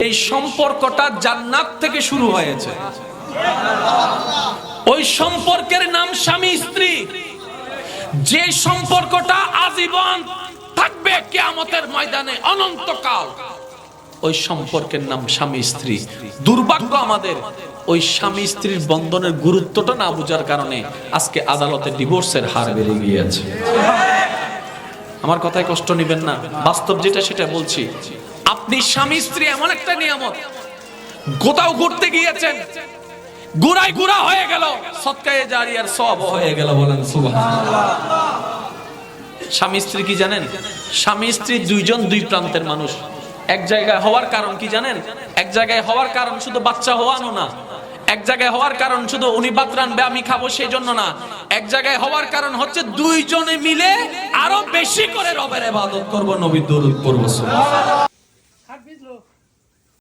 এই সম্পর্কটা জান্নাত থেকে শুরু হয়েছে। ওই সম্পর্কের নাম স্বামী, স্ত্রী। যে সম্পর্কটা আজীবন থাকবে কেয়ামতের ময়দানে, অনন্তকাল। ওই সম্পর্কের নাম স্বামী, স্ত্রী। দুর্ভাগ্য আমাদের, ওই স্বামী, স্ত্রীর বন্ধনের গুরুত্বটা না বোঝার কারণে আজকে আদালতে ডিভোর্সের হার বেড়ে গিয়েছে। আমার কথায় কষ্ট নেবেন না। বাস্তব যেটা, সেটা বলছি। আপনি স্বামী, স্ত্রী, এমন একটা নিয়ামত। কোথাও ঘুরতে গিয়েছেন। গুড়াই গুড়া হয়ে গেল। সৎকায়ে জারিয়ার সব হয়ে গেল বলেন স্বামী, স্ত্রী কি জানেন? স্বামী, স্ত্রী দুইজন দুই প্রান্তের মানুষ। এক জায়গায় হওয়ার কারণ কি জানেন? এক জায়গায় হওয়ার কারণ শুধু বাচ্চা হওয়ানো না। এক জায়গায় হওয়ার কারণ শুধু উনি ভাত রানবে, আমি খাব সেই জন্য না। এক জায়গায় হওয়ার কারণ হচ্ছে দুইজনে মিলে আরও বেশি করে রবের ইবাদত করব নবী দরুদ পড়ব